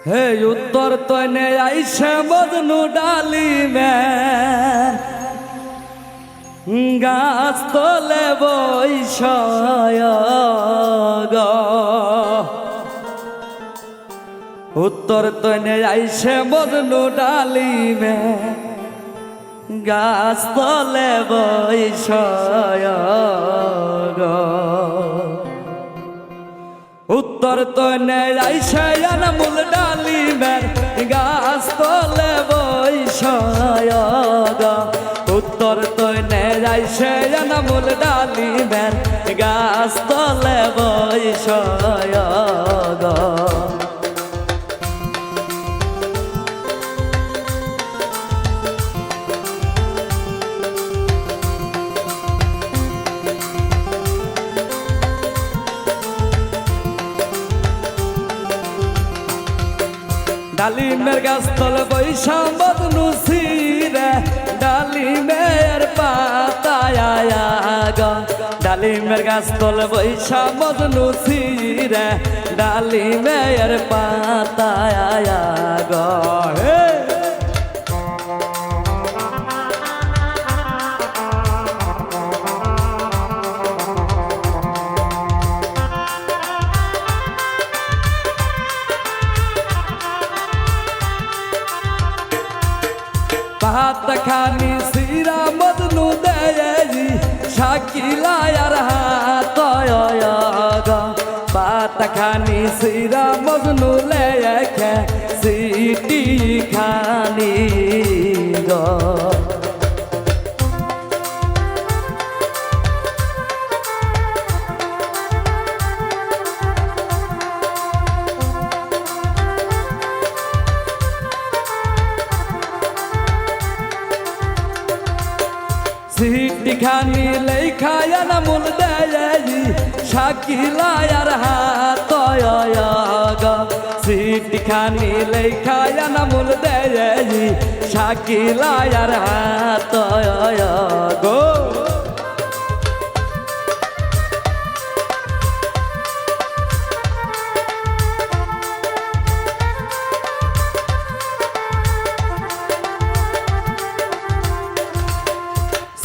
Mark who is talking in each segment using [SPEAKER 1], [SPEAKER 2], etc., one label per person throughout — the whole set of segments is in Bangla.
[SPEAKER 1] হে উত্তর তনে আইসে মদনু ডালি গাছ তলে বৈষয় উত্তর তনে আইসে মদনু ডালি মে গাছ তলে বৈষয় উত্তর তনে আইসে মূল ডালি গাছ তলে বৈষয় উত্তর তনে আইসে মূল ডালি মের গাছ তলে বৈষয় ডালিমের গাছ তলে বৈশা বদনু সিরে ডালিমের পাতায় ডালিমের গাছ তলে বৈশা বদনু সিরে ডালিমের পাতায় গা। ভাত খানি সিরা মদনু দেয়ি আর হাত ভাত খানি সিরা মদনু লেখে সিটি খানি সিটি খানি লেখায় নামুল দেয়ি শাকিলায়ার হাত সিটি খানি লেখায় নামুল দেয়ি শাকিলায়ার হাত গো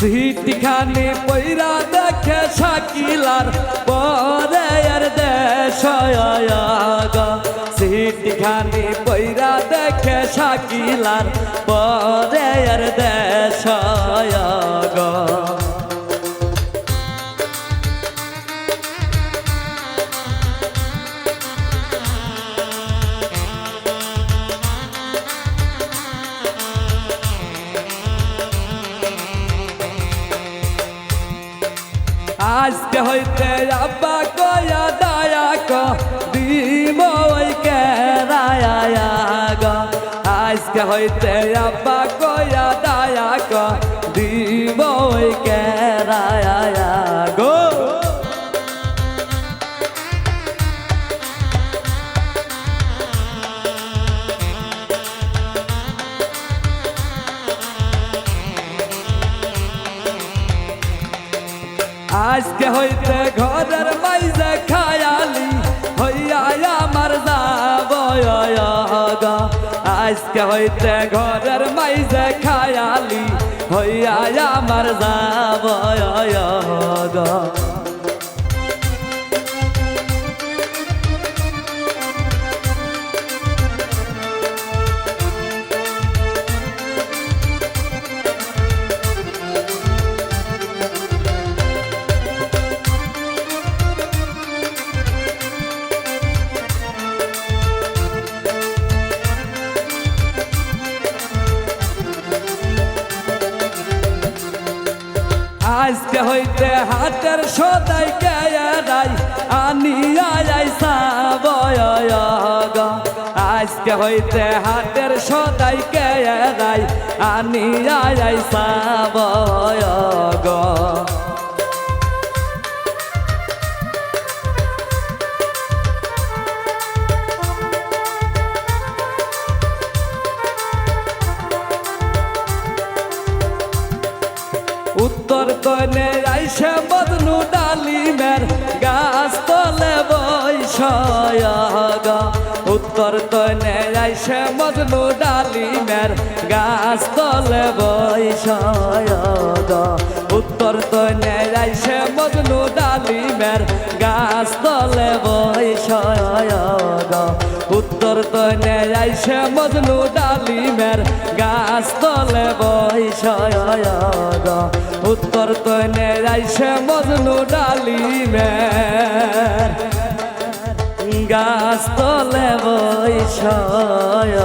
[SPEAKER 1] সিটি খানি পৈরা দেখে শাকিলার পরে আর দেশ সিটি খানি পৈরা দেখে শাকিলার পরে আর দেশ আজকে হইতে আব্বা কয়া দায়া ক দিব কে রায়া গ। আজকে হইতে আব্বা কয়া দায়া ক আজকে হইতে ঘরের মাইজে খায়ালি, হইয়া আমার যাব আজকে হইতে ঘরের মাইজে খায়ালি, হইয়া আমার যাব আজকে হইতে হাতের সদাই কেয়ারাই আনিয়া যাইসা বয়গা আজকে হইতে হাতের সদাই কেয়ারাই আনিয়া যাইসা উত্তর তনে আইসে মজনু ডালিমের গাছ তলে বৈষয় উত্তর তনে আইসে মজনু ডালিমের গাছ তলে বৈষয় উত্তর তনে আইসে মজনু ডালিমের গাছ তলে বৈষয় উত্তর তনে আইসে মজনু ডালিমের গাছতলে বৈশয়